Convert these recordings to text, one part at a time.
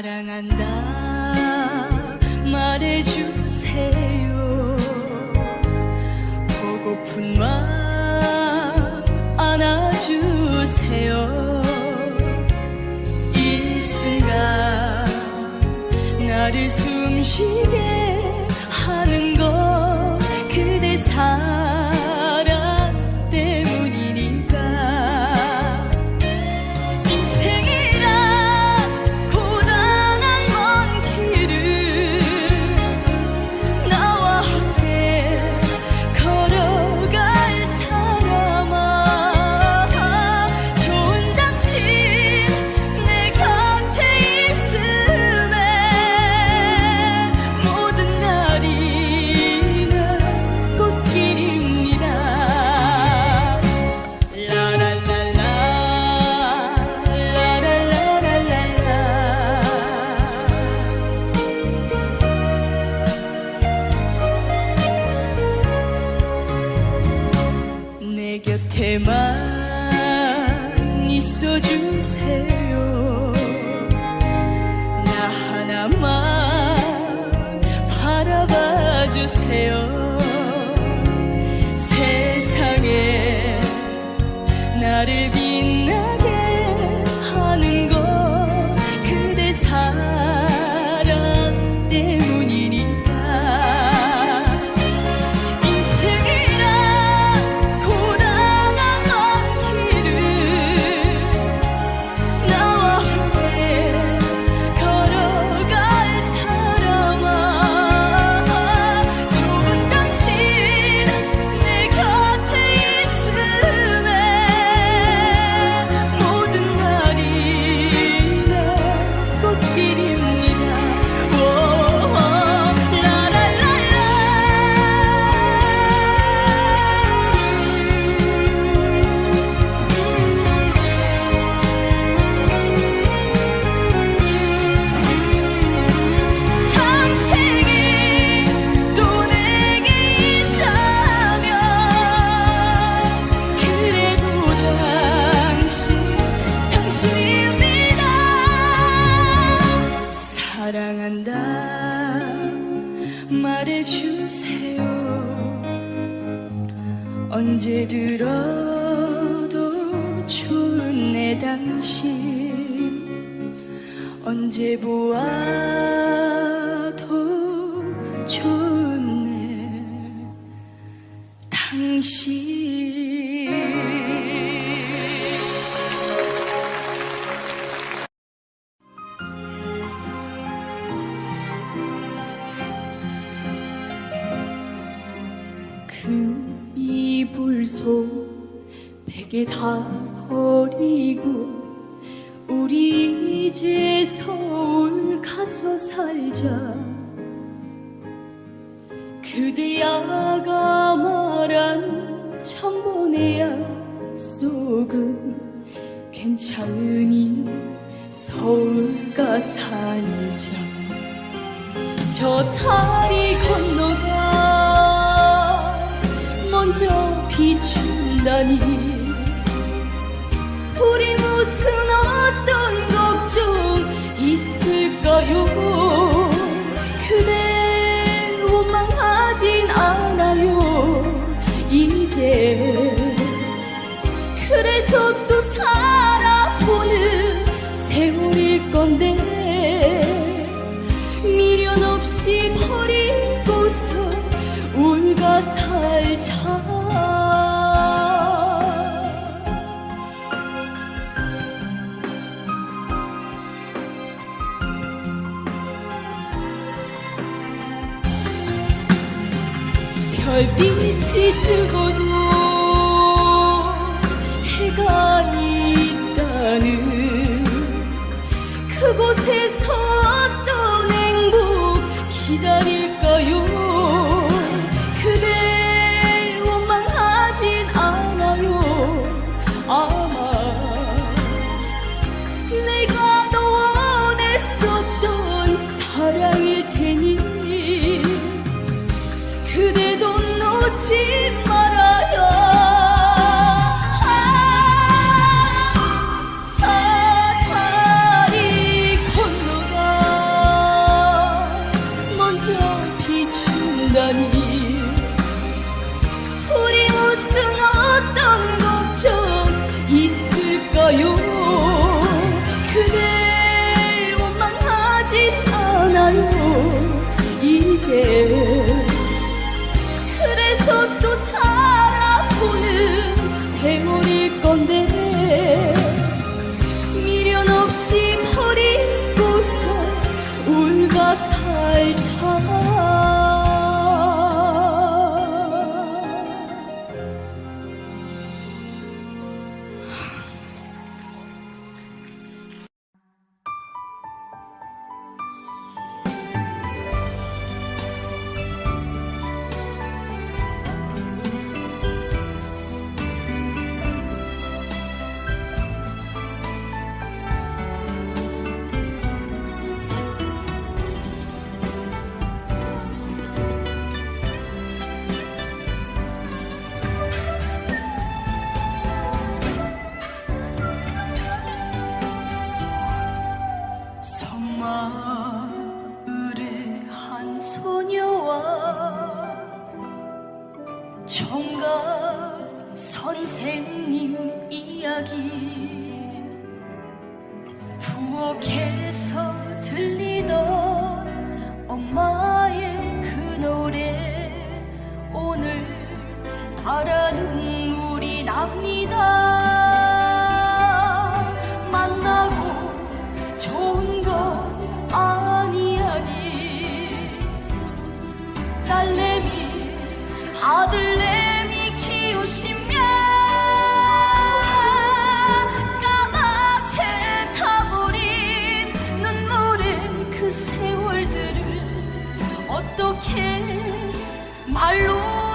사랑한다. 말해주세요. 보고픈 마음 안아주세요. 이 순간 나를 숨쉬게 하는 건 그대 사랑 나를 빛나게 하는 건 그대 사랑 때문이 언제 들어도 좋은 내 당신. 언제 보아도 좋은 내 당신 베개 다 버리고 우리 이제 서울 가서 살자. 그대야가 말한 천번의 약속은 괜찮으니 서울 가 살자. 저 다리 건너가 먼저 비춘다니 우리 무슨 어떤 걱정 있을까요? 그대 원망하진 않아요. 이제 그래서 또 살아보는 세월일 건데 그곳에서 어떤 행복 기다릴까요? 어떻게 말로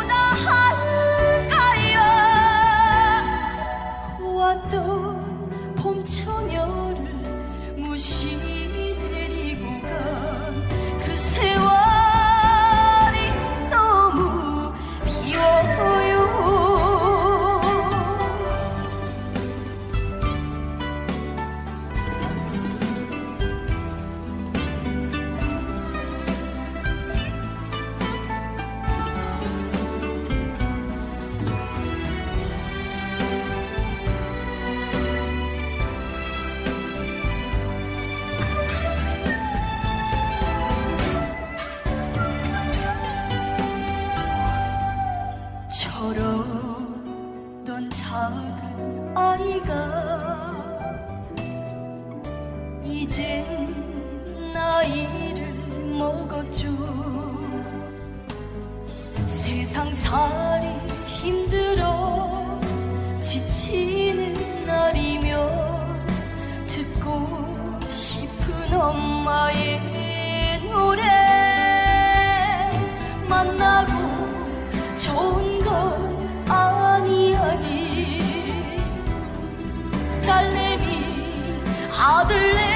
세상 살이 힘들어 지치는 날이면 듣고 싶은 엄마의 노래 만나고 좋은 건 아니 아니. 딸내미 아들내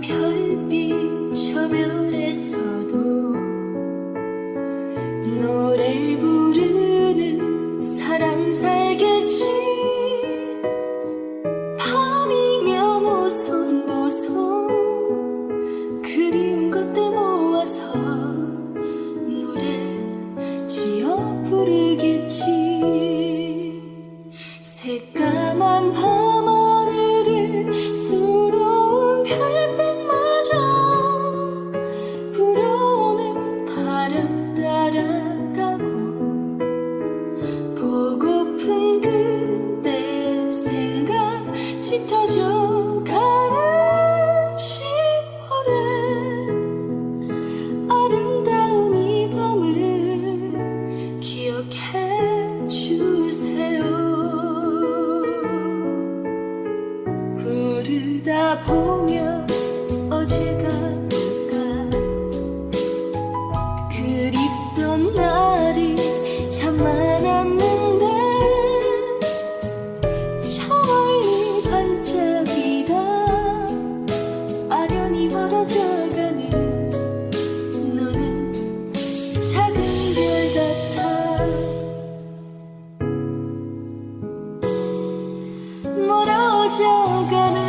별빛 저면 thì cảm one hết 바라보며 어제가 올까? 그립던 날이 참 많았는데 저 멀리 반짝이던 아련히 멀어져가는 너는 작은 별 같아. 멀어져가는